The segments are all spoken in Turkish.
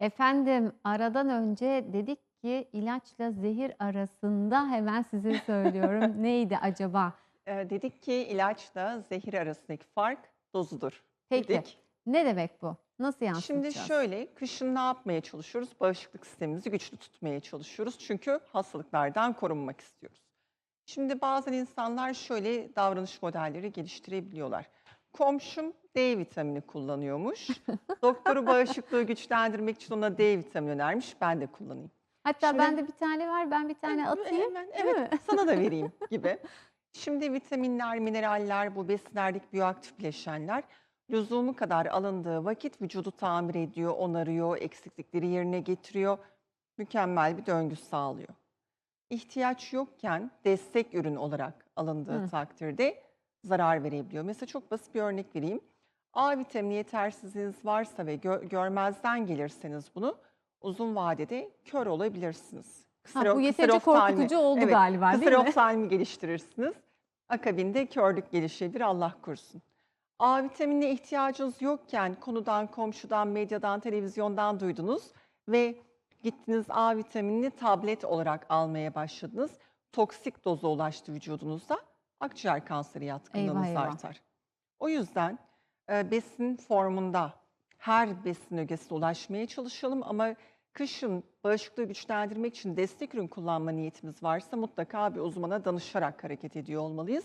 Efendim aradan önce dedik ki ilaçla zehir arasında hemen size söylüyorum. Neydi acaba? Eee, dedik ki ilaçla zehir arasındaki fark dozudur Peki dedik. ne demek bu? Nasıl Şimdi yansıtacağız? şöyle, kışın ne yapmaya çalışıyoruz? Bağışıklık sistemimizi güçlü tutmaya çalışıyoruz. Çünkü hastalıklardan korunmak istiyoruz. Şimdi bazen insanlar şöyle davranış modelleri geliştirebiliyorlar. Komşum D vitamini kullanıyormuş. Doktoru bağışıklığı güçlendirmek için ona D vitamini önermiş. Ben de kullanayım. Hatta Şimdi- bende bir tane var ben bir tane atayım. hemen, değil mi? evet, sana da vereyim gibi. Şimdi vitaminler, mineraller, bu besinlerdeki biyoaktif bileşenler lüzumu kadar alındığı vakit vücudu tamir ediyor, onarıyor, eksiklikleri yerine getiriyor. Mükemmel bir döngü sağlıyor. İhtiyaç yokken destek ürün olarak alındığı Hı. takdirde zarar verebiliyor. Mesela çok basit bir örnek vereyim. A vitamini yetersizliğiniz varsa ve gö- görmezden gelirseniz bunu uzun vadede kör olabilirsiniz. Ha, Kısır- bu yeterince kısır korkutucu oldu Evet, galiba değil kısır mi? oftalmi geliştirirsiniz. Akabinde körlük gelişebilir Allah korusun. A vitaminine ihtiyacınız yokken konudan, komşudan, medyadan, televizyondan duydunuz ve gittiniz A vitaminini tablet olarak almaya başladınız. Toksik doza ulaştı vücudunuzda. Akciğer kanseri yatkınlığınız eyvah. artar. O yüzden e, besin formunda her besin ögesine ulaşmaya çalışalım ama kışın bağışıklığı güçlendirmek için destek ürün kullanma niyetimiz varsa mutlaka bir uzmana danışarak hareket ediyor olmalıyız.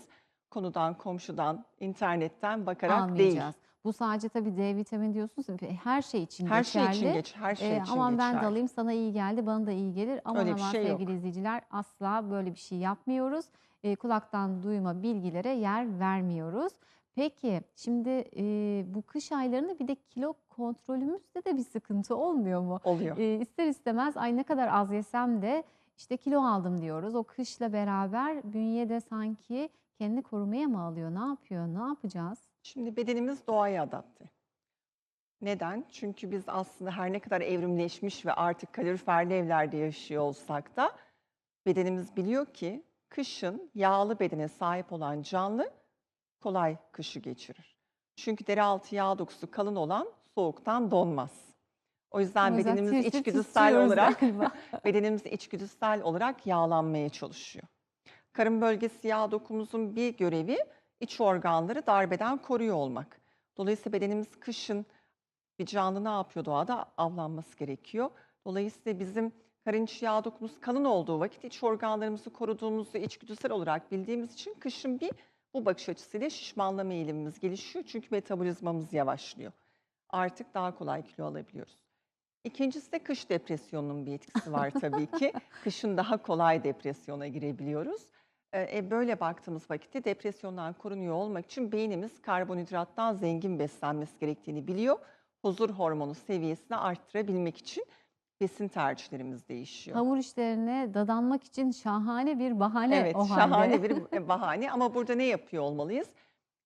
Konudan, komşudan, internetten bakarak değil. Almayacağız. Bu sadece tabii D vitamini diyorsunuz. Her şey için Her şey geçerli. için geç, her şey Ee, için aman ben de geçerli. alayım sana iyi geldi bana da iyi gelir. Aman Öyle aman şey yok. sevgili izleyiciler asla böyle bir şey yapmıyoruz. Ee, kulaktan duyma bilgilere yer vermiyoruz. Peki şimdi e, bu kış aylarında bir de kilo kontrolümüzde de bir sıkıntı olmuyor mu? Oluyor. E, ister istemez ay ne kadar az yesem de işte kilo aldım diyoruz. O kışla beraber bünye de sanki kendini korumaya mı alıyor? Ne yapıyor? Ne yapacağız? Şimdi bedenimiz doğaya adapte. Neden? Çünkü biz aslında her ne kadar evrimleşmiş ve artık kaloriferli evlerde yaşıyor olsak da bedenimiz biliyor ki kışın yağlı bedene sahip olan canlı kolay kışı geçirir. Çünkü deri altı yağ dokusu kalın olan soğuktan donmaz. O yüzden O bedenimiz tir içgüdüsel olarak bedenimiz içgüdüsel olarak yağlanmaya çalışıyor. Karın bölgesi yağ dokumuzun bir görevi iç organları darbeden koruyor olmak. Dolayısıyla bedenimiz kışın bir canlı ne yapıyor doğada? Avlanması gerekiyor. Dolayısıyla bizim karın içi yağ dokumuz kalın olduğu vakit iç organlarımızı koruduğumuzu içgüdüsel olarak bildiğimiz için kışın bir bu bakış açısıyla şişmanlama eğilimimiz gelişiyor. Çünkü metabolizmamız yavaşlıyor. Artık daha kolay kilo alabiliyoruz. İkincisi de kış depresyonunun bir etkisi var tabii ki. Kışın daha kolay depresyona girebiliyoruz. Ee, E, böyle baktığımız vakitte depresyondan korunuyor olmak için beynimiz karbonhidrattan zengin beslenmesi gerektiğini biliyor. Huzur hormonu seviyesini arttırabilmek için besin tercihlerimiz değişiyor. Hamur işlerine dadanmak için şahane bir bahane Evet, o halde. şahane bir e, bahane ama burada ne yapıyor olmalıyız?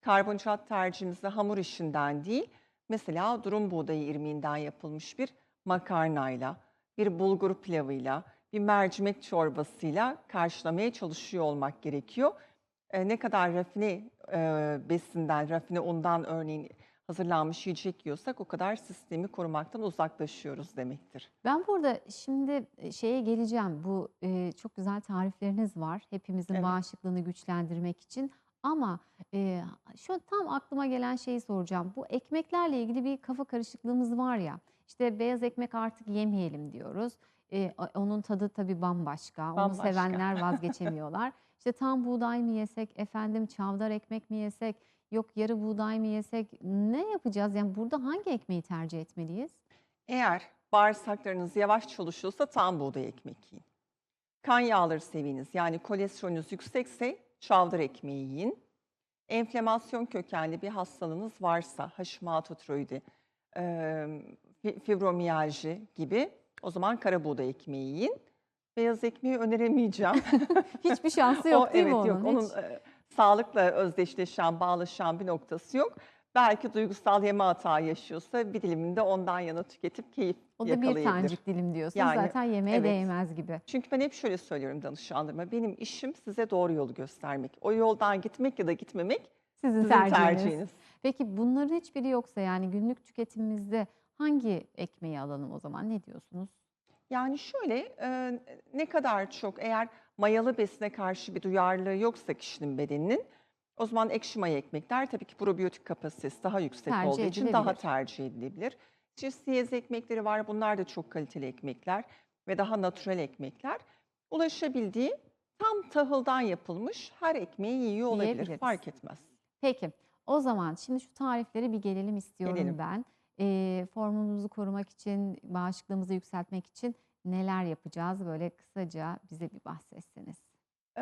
Karbonhidrat tercihimizde hamur işinden değil, mesela durum buğdayı irmiğinden yapılmış bir makarnayla, bir bulgur pilavıyla, bir mercimek çorbasıyla karşılamaya çalışıyor olmak gerekiyor. E, ne kadar rafine e, besinden, rafine undan örneğin hazırlanmış yiyecek yiyorsak o kadar sistemi korumaktan uzaklaşıyoruz demektir. Ben burada şimdi e, şeye geleceğim. Bu e, çok güzel tarifleriniz var. Hepimizin Evet. bağışıklığını güçlendirmek için. Ama e, şu tam aklıma gelen şeyi soracağım. Bu ekmeklerle ilgili bir kafa karışıklığımız var ya. İşte beyaz ekmek artık yemeyelim diyoruz. E, onun tadı tabii bambaşka. Onu Bambaşka. sevenler vazgeçemiyorlar. İşte tam buğday mı yesek, efendim çavdar ekmek mi yesek, yok yarı buğday mı yesek? Ne yapacağız? Yani burada hangi ekmeği tercih etmeliyiz? Eğer bağırsaklarınız yavaş çalışıyorsa tam buğday ekmek yiyin. Kan yağları seviyeniz yani kolesterolünüz yüksekse çavdar ekmeği yiyin. Enflamasyon kökenli bir hastalığınız varsa Hashimoto-tiroidi, fi- fibromiyalji gibi o zaman kara buğday ekmeği yiyin. Beyaz ekmeği öneremeyeceğim. Hiçbir şansı yok O- değil evet, mi onun? Yok, onun Hiç. e, sağlıkla özdeşleşen, bağlaşan bir noktası yok. Belki duygusal yeme hata yaşıyorsa bir diliminde ondan yana tüketip keyif O da bir yakalayabilir. tanecik dilim diyorsun. Yani, Zaten yemeğe evet. değmez gibi. Çünkü ben hep şöyle söylüyorum danışanlarıma. Benim işim size doğru yolu göstermek. O yoldan gitmek ya da gitmemek Sizin, sizin tercihiniz. tercihiniz. Peki bunların hiçbiri yoksa yani günlük tüketimimizde hangi ekmeği alalım o zaman? Ne diyorsunuz? Yani şöyle, ne kadar çok eğer mayalı besine karşı bir duyarlılığı yoksa kişinin bedeninin, o zaman ekşi maya ekmekler tabii ki probiyotik kapasitesi daha yüksek Tercih olduğu için daha edilebilir. tercih edilebilir. Siyez ekmekleri var, bunlar da çok kaliteli ekmekler ve daha natürel ekmekler. Ulaşabildiği tam tahıldan yapılmış her ekmeği yiyor olabilir, Yiyebiliriz. fark etmez. Peki, o zaman şimdi şu tariflere bir gelelim istiyorum Gelelim. ben. Eee, formumuzu korumak için, bağışıklığımızı yükseltmek için neler yapacağız? Böyle kısaca bize bir bahsetseniz.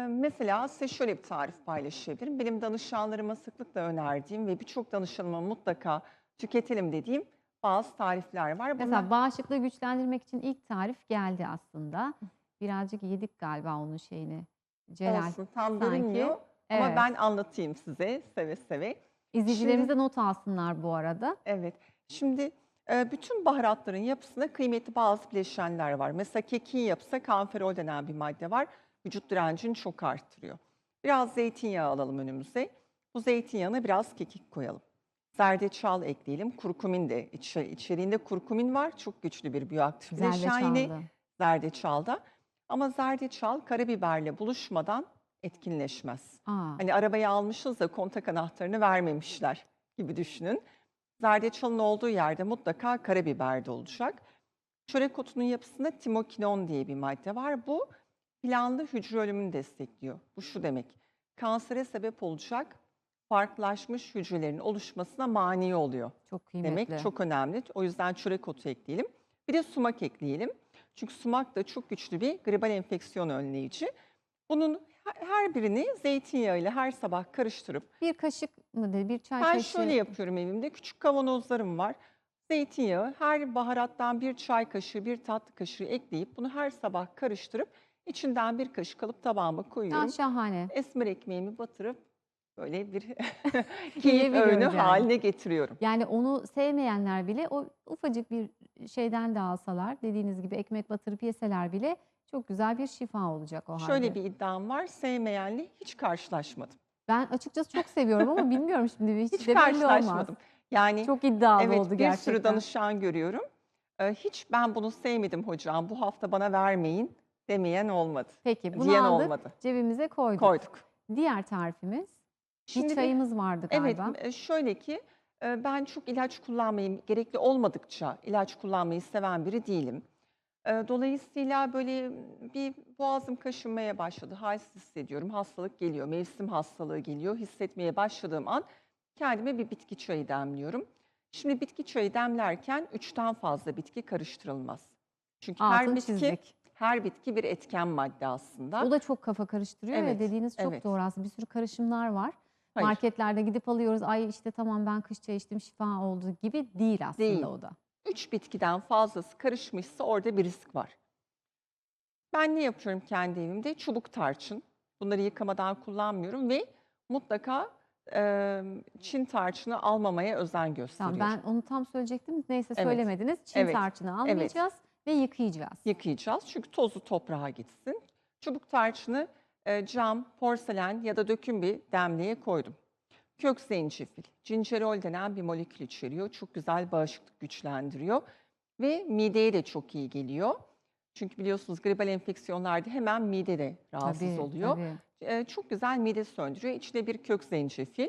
Mesela size şöyle bir tarif paylaşabilirim. Benim danışanlarıma sıklıkla önerdiğim ve birçok danışanıma mutlaka tüketelim dediğim bazı tarifler var. Bunlar Mesela bağışıklığı güçlendirmek için ilk tarif geldi aslında. Birazcık yedik galiba onun şeyini. Celal olsun tam sanki. görünmüyor ama Evet. ben anlatayım size seve seve. İzleyicilerimiz Şimdi de not alsınlar bu arada. evet. Şimdi eee, bütün baharatların yapısında kıymetli bazı bileşenler var. Mesela kekin yapısı kanferol denen bir madde var. Vücut direncini çok arttırıyor. Biraz zeytinyağı alalım önümüze. Bu zeytinyağına biraz kekik koyalım. Zerdeçal ekleyelim. Kurkumin de içe- içeriğinde kurkumin var. Çok güçlü bir biyoaktif bileşen yine zerdeçalda. Ama zerdeçal karabiberle buluşmadan etkinleşmez. Aa, Hani arabayı almışız da kontak anahtarını vermemişler gibi düşünün. Zerdeçalın olduğu yerde mutlaka karabiber de olacak. Çörek otunun yapısında timokinon diye bir madde var. Bu planlı hücre ölümünü destekliyor. Bu şu demek. Kansere sebep olacak farklılaşmış hücrelerin oluşmasına mani oluyor çok kıymetli. demek çok önemli. O yüzden çörek otu ekleyelim. Bir de sumak ekleyelim. Çünkü sumak da çok güçlü bir gribal enfeksiyon önleyici. Bunun her- birini zeytinyağıyla her sabah karıştırıp Bir kaşık mı dedi? Bir çay ben kaşığı. şöyle yapıyorum evimde. Küçük kavanozlarım var. Zeytinyağı her baharattan bir çay kaşığı, bir tatlı kaşığı ekleyip bunu her sabah karıştırıp içinden bir kaşık alıp tabağıma koyuyorum. şahane. Esmer ekmeğimi batırıp böyle bir keyif Yiyebiliyoruz öğünü yani. haline getiriyorum. Yani onu sevmeyenler bile o ufacık bir şeyden de alsalar, dediğiniz gibi ekmek batırıp yeseler bile çok güzel bir şifa olacak o halde. Şöyle bir iddiam var. Sevmeyenle hiç karşılaşmadım. Ben açıkçası çok seviyorum ama bilmiyorum şimdi hiç, Hiç de belli olmaz. karşılaşmadım. Yani Çok iddialı evet oldu bir gerçekten. sürü danışan görüyorum. Ee, hiç ben bunu sevmedim hocam. Bu hafta bana vermeyin demeyen olmadı. Peki bunu Diyen aldık, olmadı. cebimize koyduk. Koyduk. Diğer tarifimiz Şimdi bir çayımız vardı Evet, galiba. e, şöyle ki e, ben çok ilaç kullanmayı, gerekli olmadıkça ilaç kullanmayı seven biri değilim. E, Dolayısıyla böyle bir boğazım kaşınmaya başladı, halsiz hissediyorum, hastalık geliyor, mevsim hastalığı geliyor, hissetmeye başladığım an kendime bir bitki çayı demliyorum. Şimdi bitki çayı demlerken üçten fazla bitki karıştırılmaz. Çünkü her Altını bitki, çizdik. her bitki bir etken madde aslında. O da çok kafa karıştırıyor Evet, ve dediğiniz çok evet. doğru aslında. Bir sürü karışımlar var. Hayır. Marketlerde gidip alıyoruz. Ay işte tamam ben kış çayı içtim şifa oldu gibi değil aslında Değil. o da. Üç bitkiden fazlası karışmışsa orada bir risk var. Ben ne yapıyorum kendi evimde? Çubuk tarçın. Bunları yıkamadan kullanmıyorum ve mutlaka e, Çin tarçını almamaya özen Tamam gösteriyorum. ben onu tam söyleyecektim. Neyse Evet, söylemediniz. Çin evet, tarçını almayacağız ve yıkayacağız. Yıkayacağız çünkü tozu toprağa gitsin. Çubuk tarçını e, cam, porselen ya da döküm bir demliğe koydum. Kök zencefil, cincerol denen bir molekül içeriyor. Çok güzel bağışıklık güçlendiriyor ve mideye de çok iyi geliyor. Çünkü biliyorsunuz gribal enfeksiyonlarda hemen mide de rahatsız Tabii, oluyor. tabii. Ee, çok güzel mide söndürüyor. İçine bir kök zencefil.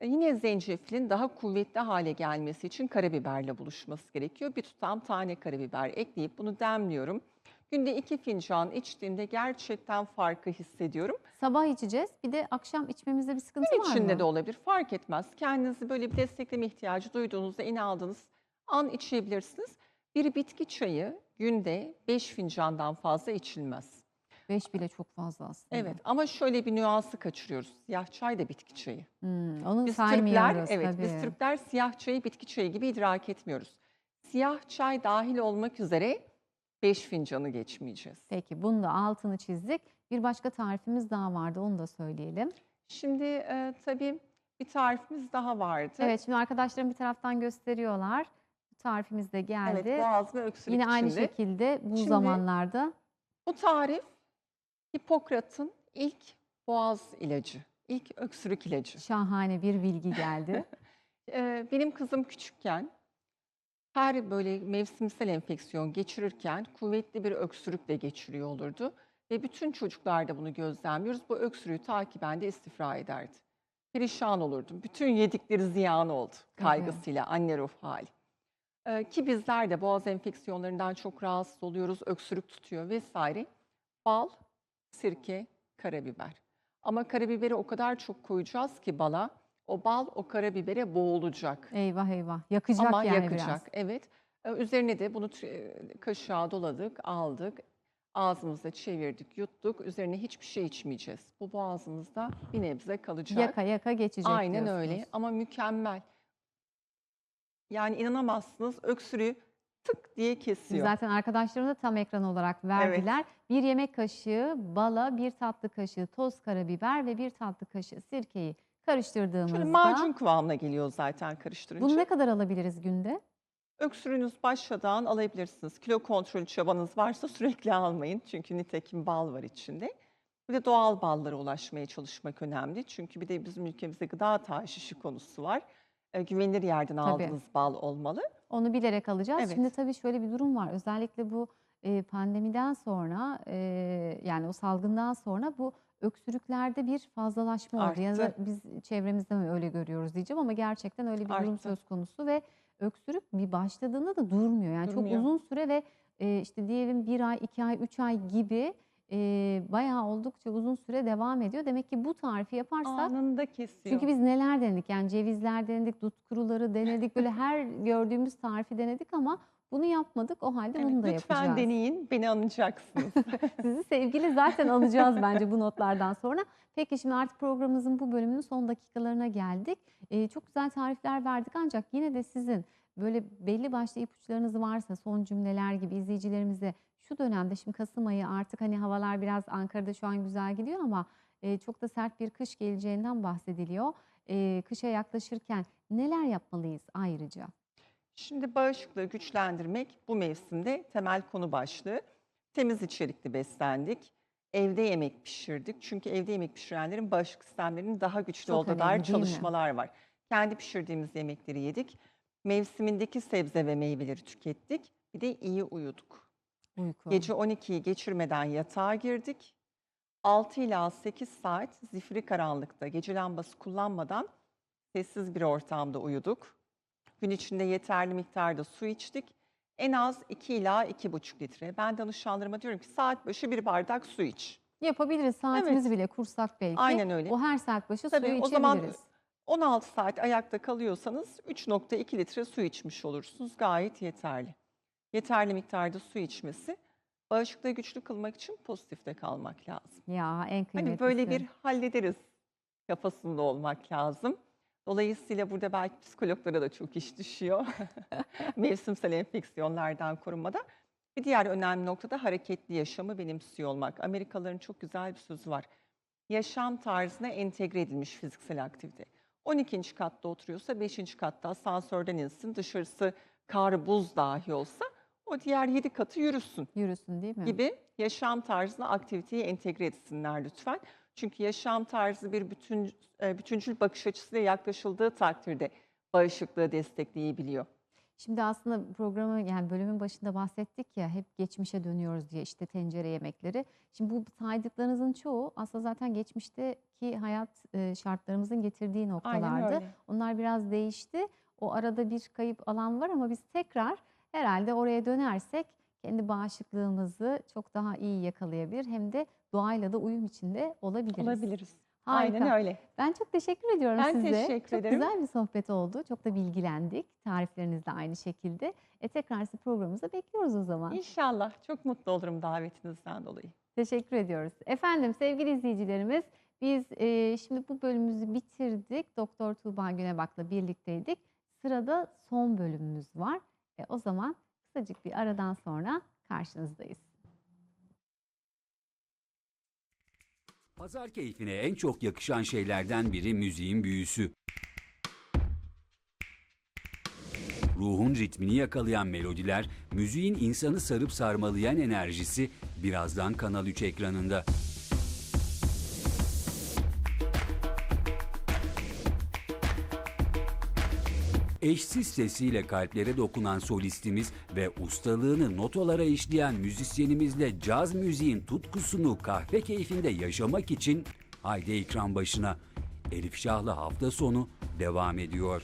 Ee, yine zencefilin daha kuvvetli hale gelmesi için karabiberle buluşması gerekiyor. Bir tutam tane karabiber ekleyip bunu demliyorum. Günde iki fincan içtiğimde gerçekten farkı hissediyorum. Sabah içeceğiz. Bir de akşam içmemizde bir sıkıntı Gün var mı? içinde de olabilir fark etmez. Kendinizi böyle bir destekleme ihtiyacı duyduğunuzda inandığınız an içebilirsiniz. Bir bitki çayı günde 5 fincandan fazla içilmez. Beş bile çok fazla aslında. Evet ama şöyle bir nüansı kaçırıyoruz. Siyah çay da bitki çayı. Hmm, onu Biz Türkler, saymıyoruz evet tabii. biz Türkler siyah çayı bitki çayı gibi idrak etmiyoruz. Siyah çay dahil olmak üzere 5 fincanı geçmeyeceğiz. Peki bunu da altını çizdik. Bir başka tarifimiz daha vardı onu da söyleyelim. Şimdi e, tabii bir tarifimiz daha vardı. Evet şimdi arkadaşlarım bir taraftan gösteriyorlar. Bu tarifimiz de geldi. Evet, boğaz ve öksürük Yine aynı içinde. şekilde bu Şimdi- zamanlarda Bu tarif Hipokrat'ın ilk boğaz ilacı, ilk öksürük ilacı. şahane bir bilgi geldi. Ee, benim kızım küçükken Her böyle mevsimsel enfeksiyon geçirirken kuvvetli bir öksürükle geçiriyor olurdu. Ve bütün çocuklarda bunu gözlemliyoruz. Bu öksürüğü takiben de istifra ederdi. Perişan olurdu. Bütün yedikleri ziyan oldu kaygısıyla anne ruh hali. Ee, ki bizler de boğaz enfeksiyonlarından çok rahatsız oluyoruz. Öksürük tutuyor vesaire. Bal, sirke, karabiber. Ama karabiberi o kadar çok koyacağız ki bala o bal o karabibere boğulacak. Eyvah eyvah. Yakacak Ama yani yakacak. biraz. Evet. Ee, Üzerine de bunu e, kaşığa doladık, aldık. Ağzımızda çevirdik, yuttuk. Üzerine hiçbir şey içmeyeceğiz. Bu boğazımızda bir nebze kalacak. Yaka yaka geçecek Aynen öyle diyorsunuz. ama mükemmel. Yani inanamazsınız öksürüğü tık diye kesiyor. Zaten arkadaşlarım da tam ekran olarak verdiler. Bir yemek kaşığı bala, bir tatlı kaşığı toz karabiber ve bir tatlı kaşığı sirkeyi karıştırdığımızda Şöyle macun kıvamına geliyor zaten karıştırınca. bunu ne kadar alabiliriz günde? Öksürüğünüz başladan alabilirsiniz. Kilo kontrolü çabanız varsa sürekli almayın. Çünkü nitekim bal var içinde. Bir de doğal ballara ulaşmaya çalışmak önemli. Çünkü bir de bizim ülkemizde gıda tahşişi konusu var. E, güvenilir yerden Tabii. aldığınız bal olmalı. Onu bilerek alacağız. Evet. Şimdi tabii şöyle bir durum var. Özellikle bu e, pandemiden sonra e, yani o salgından sonra bu öksürüklerde bir fazlalaşma oldu. Arttı. biz çevremizde mi öyle görüyoruz diyeceğim ama gerçekten öyle bir durum Arttı. söz konusu ve öksürük bir başladığında da durmuyor. Yani Durmuyor. çok uzun süre ve e, işte diyelim bir ay, iki ay, üç ay gibi e, bayağı oldukça uzun süre devam ediyor. Demek ki bu tarifi yaparsak Anında kesiyor. çünkü biz neler denedik yani cevizler denedik, dut kuruları denedik böyle her gördüğümüz tarifi denedik ama bunu yapmadık o halde Evet, bunu da lütfen yapacağız. deneyin, beni anacaksınız. Sizi sevgili zaten alacağız bence bu notlardan sonra. Peki şimdi artık programımızın bu bölümünün son dakikalarına geldik. Ee, çok güzel tarifler verdik ancak yine de sizin böyle belli başlı ipuçlarınız varsa son cümleler gibi izleyicilerimize şu dönemde şimdi Kasım ayı artık hani havalar biraz Ankara'da şu an güzel gidiyor ama e, çok da sert bir kış geleceğinden bahsediliyor. E, kışa yaklaşırken neler yapmalıyız ayrıca? Şimdi bağışıklığı güçlendirmek bu mevsimde temel konu başlığı. Temiz içerikli beslendik. Evde yemek pişirdik. Çünkü evde yemek pişirenlerin bağışıklık sistemlerinin daha güçlü Çok olduğu önemli, dair değil mi? çalışmalar var. Kendi pişirdiğimiz yemekleri yedik. Mevsimindeki sebze ve meyveleri tükettik. Bir de iyi uyuduk. Uyku. Gece 12'yi geçirmeden yatağa girdik. 6 ila 8 saat zifiri karanlıkta gece lambası kullanmadan sessiz bir ortamda uyuduk. Gün içinde yeterli miktarda su içtik. En az 2 ila 2,5 litre. Ben danışanlarıma diyorum ki saat başı bir bardak su iç. Yapabiliriz saatimizi bile kursak belki. Aynen öyle. O her saat başı Tabii suyu o zaman içebiliriz. 16 saat ayakta kalıyorsanız 3,2 litre su içmiş olursunuz. Gayet yeterli. Yeterli miktarda su içmesi bağışıklığı güçlü kılmak için pozitifte kalmak lazım. Ya en Hani kıymetlisi. böyle bir hallederiz kafasında olmak lazım. Dolayısıyla burada belki psikologlara da çok iş düşüyor. Mevsimsel enfeksiyonlardan korunmada. Bir diğer önemli nokta da hareketli yaşamı benimsiyor olmak. Amerikalıların çok güzel bir sözü var. Yaşam tarzına entegre edilmiş fiziksel aktivite. 12. katta oturuyorsa 5. katta asansörden insin, dışarısı kar, buz dahi olsa o diğer 7 katı yürüsün Yürüsün değil mi? gibi yaşam tarzına aktiviteyi entegre etsinler lütfen. Çünkü yaşam tarzı bir bütün e, bütüncül bakış açısıyla yaklaşıldığı takdirde bağışıklığı destekleyebiliyor. Şimdi aslında programı yani bölümün başında bahsettik ya hep geçmişe dönüyoruz diye işte tencere yemekleri. Şimdi bu saydıklarınızın çoğu aslında zaten geçmişteki hayat e, şartlarımızın getirdiği noktalardı. Onlar biraz değişti. O arada bir kayıp alan var ama biz tekrar herhalde oraya dönersek kendi bağışıklığımızı çok daha iyi yakalayabilir hem de doğayla da uyum içinde olabiliriz. Olabiliriz. Harika. Aynen öyle. Ben çok teşekkür ediyorum Ben size. teşekkür çok ederim. güzel bir sohbet oldu. Çok da bilgilendik. Tarifleriniz de aynı şekilde. E tekrar programımıza bekliyoruz o zaman. İnşallah çok mutlu olurum davetinizden dolayı. Teşekkür ediyoruz. Efendim sevgili izleyicilerimiz biz e, şimdi bu bölümümüzü bitirdik. Doktor Tuğba Günebak'la birlikteydik. Sırada son bölümümüz var. E, o zaman kısacık bir aradan sonra karşınızdayız. Pazar keyfine en çok yakışan şeylerden biri müziğin büyüsü. Ruhun ritmini yakalayan melodiler, müziğin insanı sarıp sarmalayan enerjisi birazdan Kanal 3 ekranında. Eşsiz sesiyle kalplere dokunan solistimiz ve ustalığını notalara işleyen müzisyenimizle caz müziğin tutkusunu kahve keyfinde yaşamak için haydi ekran başına. Elif Şah'la hafta sonu devam ediyor.